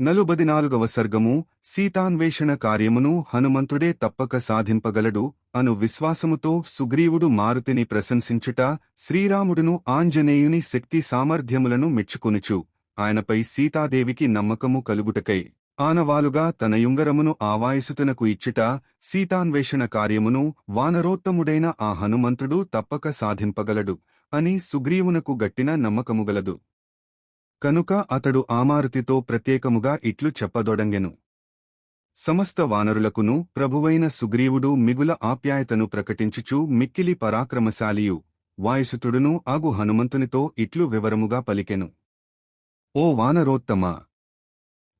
నలుబదినాలుగవ సర్గము సీతాన్వేషణ కార్యమును హనుమంతుడే తప్పక సాధింపగలడు అను విశ్వాసముతో సుగ్రీవుడు మారుతిని ప్రశంసించుట శ్రీరాముడును ఆంజనేయుని శక్తి సామర్థ్యములను మెచ్చుకొనుచు ఆయనపై సీతాదేవికి నమ్మకము కలుగుటకై ఆనవాలుగా తన యుంగరమును ఆవాయసుతునకు ఇచ్చుట సీతాన్వేషణ కార్యమును వానరోత్తముడైన ఆ హనుమంతుడు తప్పక సాధింపగలడు అని సుగ్రీవునకు గట్టిన నమ్మకముగలదు కనుక అతడు ఆమారుతితో ప్రత్యేకముగా ఇట్లు చెప్పదొడంగెను. సమస్త వానరులకును ప్రభువైన సుగ్రీవుడు మిగుల ఆప్యాయతను ప్రకటించుచు మిక్కిలి పరాక్రమశాలియు వాయుసుతుడును అగు హనుమంతునితో ఇట్లు వివరముగా పలికెను. ఓ వానరోత్తమా!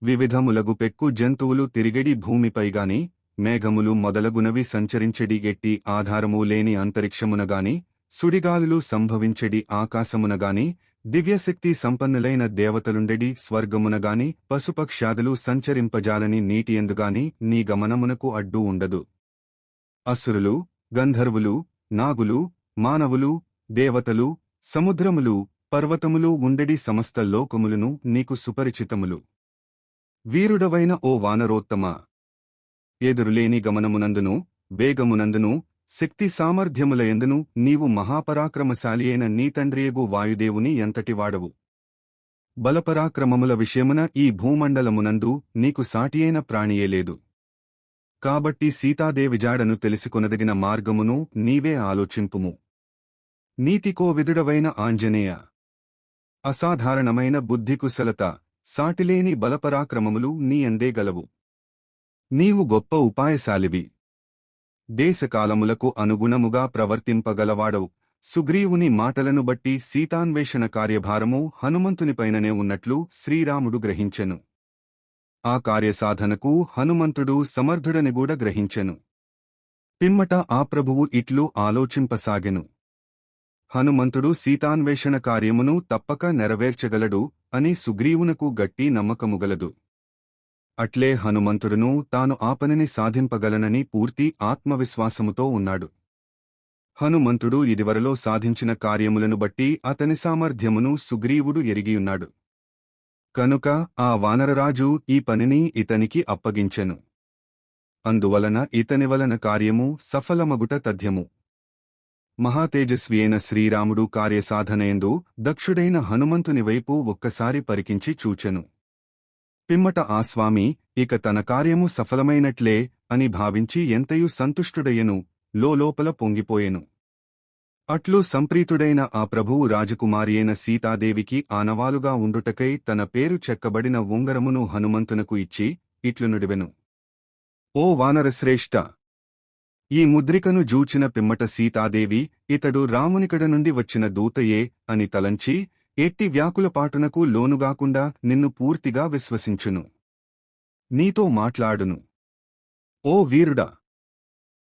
వివిధములగు పెక్కు జంతువులు తిరిగడి భూమిపైగాని మేఘములు మొదలగునవి సంచరించెడి గెట్టి ఆధారము లేని అంతరిక్షమునగాని సుడిగాలులు సంభవించెడి ఆకాశమునగాని దివ్యశక్తి సంపన్నులైన దేవతలుండెడి స్వర్గమునగాని పశుపక్ష్యాదులు సంచరింపజాలని నీటియందుగాని నీ గమనమునకు అడ్డు ఉండదు. అసురులు గంధర్వులు నాగులు మానవులు దేవతలు సముద్రములు పర్వతములు ఉండెడి సమస్త లోకములను నీకు సుపరిచితములు. వీరుడవైన ఓ వానరోత్తమ. ఎదురులేని గమనమునందును వేగమునందును శక్తి సామర్థ్యములయందును నీవు మహాపరాక్రమశాలి అయిన నీ తండ్రియగు వాయుదేవుని ఎంతటివాడవు. బలపరాక్రమముల విషయమున ఈ భూమండలమునందు నీకు సాటియైన ప్రాణియే లేదు. కాబట్టి సీతాదేవి జాడను తెలుసుకొనదగిన మార్గమును నీవే ఆలోచింపుము. నీతికో విదుడవైన ఆంజనేయ. అసాధారణమైన బుద్ధికుశలత సాటిలేని బలపరాక్రమములు నీ అందే గలవు. నీవు గొప్ప ఉపాయశాలివి. దేశకాలములకు అనుగుణముగా ప్రవర్తింపగలవాడవు. సుగ్రీవుని మాటలను బట్టి సీతాన్వేషణ కార్యభారము హనుమంతునిపైననే ఉన్నట్లు శ్రీరాముడు గ్రహించెను. ఆ కార్యసాధనకు హనుమంతుడు సమర్థుడనిగూడ గ్రహించెను. పిమ్మట ఆ ప్రభువు ఇట్లు ఆలోచింపసాగెను. హనుమంతుడు సీతాన్వేషణ కార్యమును తప్పక నెరవేర్చగలడు అని సుగ్రీవునకు గట్టి నమ్మకముగలదు అట్లే హనుమంతుడును తాను ఆ పనిని సాధింపగలనని పూర్తి ఆత్మవిశ్వాసముతో ఉన్నాడు. హనుమంతుడు ఇదివరలో సాధించిన కార్యములను బట్టి అతని సామర్థ్యమును సుగ్రీవుడు ఎరిగియున్నాడు. కనుక ఆ వానరరాజు ఈ పనిని ఇతనికి అప్పగించెను. అందువలన ఇతని వలన కార్యము సఫలమగుట తథ్యము. మహాతేజస్వి అయిన శ్రీరాముడు కార్యసాధనయందు దక్షుడైన హనుమంతుని వైపు ఒక్కసారి పరికించి చూచెను. పిమ్మట ఆ స్వామి ఇక తన కార్యము సఫలమైనట్లే అని భావించి ఎంతయు సంతుష్టుడయ్యను లోలోపల పొంగిపోయెను. అట్లు సంప్రీతుడైన ఆ ప్రభువు రాజకుమారి అయిన సీతాదేవికి ఆనవాలుగా ఉండుటకై తన పేరు చెక్కబడిన ఉంగరమును హనుమంతునకు ఇచ్చి ఇట్లు నుడివెను. ఓ వానరశ్రేష్ఠ ఈ ముద్రికను జూచిన పిమ్మట సీతాదేవి ఇతడు రామునికడ నుండి వచ్చిన దూతయే అని తలంచి ఎట్టి వ్యాకులపాటునకు లోనుగాకుండా నిన్ను పూర్తిగా విశ్వసించును. నీతో మాట్లాడును. ఓ వీరుడా!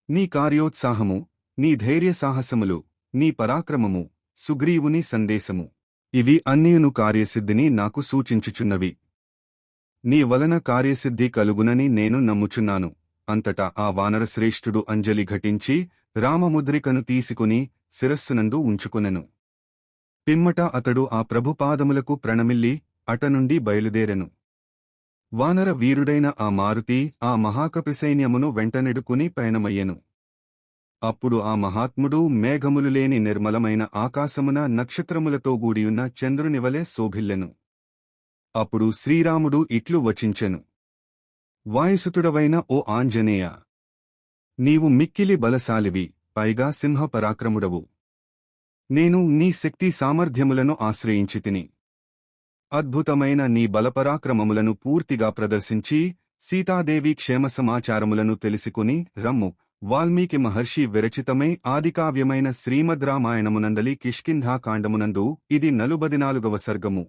నీ కార్యోత్సాహము నీ ధైర్య సాహసములు నీ పరాక్రమము సుగ్రీవుని సందేశము. ఇవి అన్నియును కార్యసిద్ధిని నాకు సూచించుచున్నవి. నీ వలన కార్యసిద్ధి కలుగునని నేను నమ్ముచున్నాను. అంతటా ఆ వానరశ్రేష్ఠుడు అంజలి ఘటించి రామముద్రికను తీసుకుని శిరస్సునందు ఉంచుకొనెను. పిమ్మట అతడు ఆ ప్రభుపాదములకు ప్రణమిల్లి అటనుండి బయలుదేరెను. వానర వీరుడైన ఆ మారుతి ఆ మహాకపిసైన్యమును వెంటనెడుకుని పయనమయ్యెను. అప్పుడు ఆ మహాత్ముడు మేఘములు లేని నిర్మలమైన ఆకాశమున నక్షత్రములతో గూడియున్న చంద్రునివలె శోభిల్లెను. అప్పుడు శ్రీరాముడు ఇట్లు వచించెను. వాయుసుతుడవైన ఓ ఆంజనేయ నీవు మిక్కిలి బలశాలివి పైగా సింహపరాక్రముడవు. నేను నీ శక్తి సామర్థ్యములను ఆశ్రయించితిని అద్భుతమైన నీ బలపరాక్రమములను పూర్తిగా ప్రదర్శించి సీతాదేవి క్షేమ సమాచారములను తెలుసుకుని రమ్ము. వాల్మీకి మహర్షి విరచితమే ఆదికావ్యమైన శ్రీమద్ రామాయణమునందలి కిష్కింధాకాండమునందు ఇది నలుబదినాలుగవ సర్గము.